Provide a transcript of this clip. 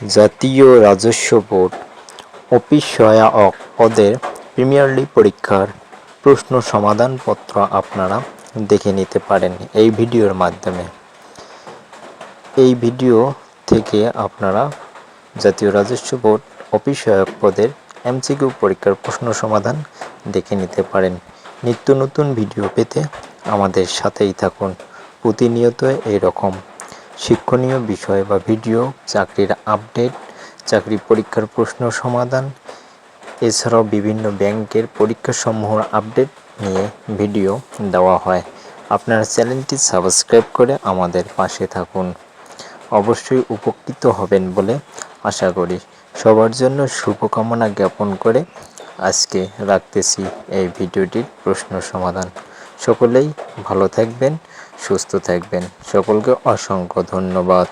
জাতীয় রাজস্ব board, office সহায়ক পদের প্রিমিয়ার লিগ পরীক্ষার প্রশ্ন সমাধানপত্র আপনারা দেখে নিতে পারেন এই ভিডিওর মাধ্যমে। এই ভিডিও থেকে আপনারা জাতীয় রাজস্ব বোর্ড, অফিস সহায়ক পদের এমসিকিউ পরীক্ষার প্রশ্ন সমাধান দেখে নিতে পারেন। নিত্য নতুন ভিডিও পেতে আমাদের সাথেই থাকুন। প্রতিনিয়ত এরকম শিক্ষণীয় বিষয় বা ভিডিও, চাকরির আপডেট, চাকরি পরীক্ষার প্রশ্ন সমাধান, এছাড়াও বিভিন্ন ব্যাংকের পরীক্ষাসমূহের আপডেট নিয়ে ভিডিও দেওয়া হয়। আপনারা চ্যানেলটি সাবস্ক্রাইব করে আমাদের পাশে থাকুন। অবশ্যই উপকৃত হবেন বলে আশা করি। সবার জন্য শুভকামনা জ্ঞাপন করে আজকে রাখতেছি এই ভিডিওটির প্রশ্ন সমাধান। সকলেই ভালো থাকবেন সুস্থ থাকবেন। সকলকে অসংখ্য ধন্যবাদ।